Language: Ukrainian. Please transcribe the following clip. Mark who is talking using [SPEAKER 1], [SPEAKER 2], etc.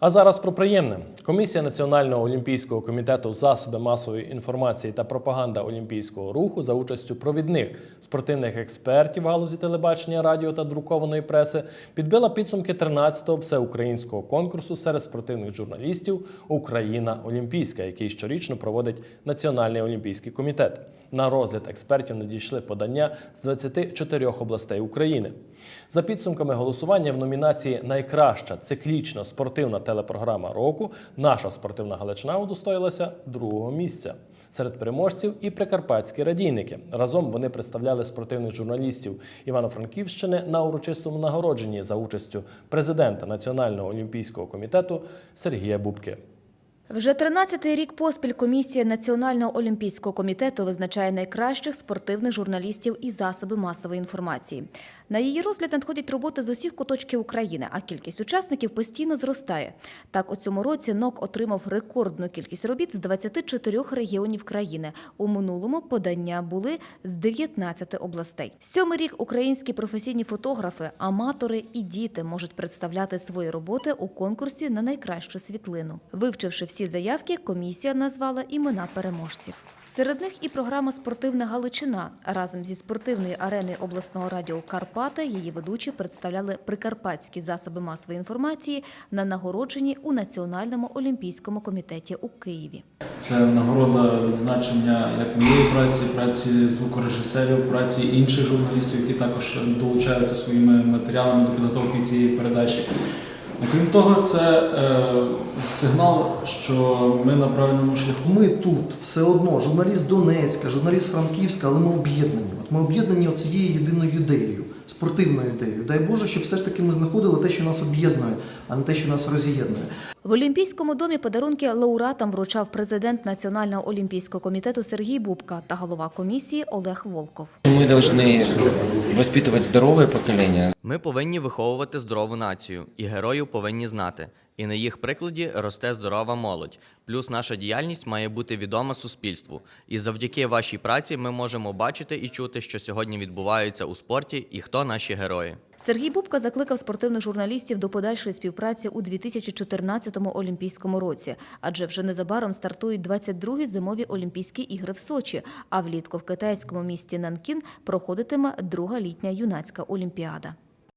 [SPEAKER 1] А зараз про приємне. Комісія Національного олімпійського комітету засоби масової інформації та пропаганда олімпійського руху за участю провідних спортивних експертів галузі телебачення, радіо та друкованої преси підбила підсумки 13-го всеукраїнського конкурсу серед спортивних журналістів Україна Олімпійська, який щорічно проводить Національний олімпійський комітет. На розгляд експертів надійшли подання з 24 областей України. За підсумками голосування в номінації Найкраща циклічно спортивна телепрограма року наша спортивна Галичина удостоїлася другого місця. Серед переможців і прикарпатські радійники. Разом вони представляли спортивних журналістів Івано-Франківщини на урочистому нагородженні за участю президента Національного олімпійського комітету Сергія Бубки.
[SPEAKER 2] Вже 13-й рік поспіль комісія Національного олімпійського комітету визначає найкращих спортивних журналістів і засоби масової інформації. На її розгляд надходять роботи з усіх куточків України, а кількість учасників постійно зростає. Так, у цьому році НОК отримав рекордну кількість робіт з 24 регіонів країни. У минулому подання були з 19 областей. Сьомий рік українські професійні фотографи, аматори і діти можуть представляти свої роботи у конкурсі на найкращу світлину. Вивчивши всі заявки, комісія назвала імена переможців. Серед них і програма Спортивна Галичина разом зі спортивної арени обласного радіо Карпати її ведучі представляли прикарпатські засоби масової інформації на нагородженні у Національному олімпійському комітеті у Києві.
[SPEAKER 3] Це нагорода відзначення як моєї праці, праці звукорежисерів, праці інших журналістів, які також долучаються своїми матеріалами до підготовки цієї передачі. Окрім того, це е, сигнал, що ми на правильному шляху.
[SPEAKER 4] Ми тут все одно, журналіст Донецька, журналіст Франківська, але ми об'єднані. От ми об'єднані цією єдиною ідеєю, спортивною ідеєю. Дай Боже, щоб все ж таки ми знаходили те, що нас об'єднує, а не те, що нас роз'єднує.
[SPEAKER 2] В Олімпійському домі подарунки лауреатам вручав президент Національного олімпійського комітету Сергій Бубка та голова комісії Олег Волков.
[SPEAKER 5] Мы должны воспитывать здоровое поколение.
[SPEAKER 6] Ми повинні виховувати здорову націю, і героїв повинні знати. і на їх прикладі росте здорова молодь. Плюс наша діяльність має бути відома суспільству. І завдяки вашій праці ми можемо бачити і чути, що сьогодні відбувається у спорті і хто наші герої.
[SPEAKER 2] Сергій Бубка закликав спортивних журналістів до подальшої співпраці у 2014 Олімпійському році, адже вже незабаром стартують 22-гі зимові Олімпійські ігри в Сочі, а влітку в китайському місті Нанкін проходитиме друга літня юнацька олімпіада.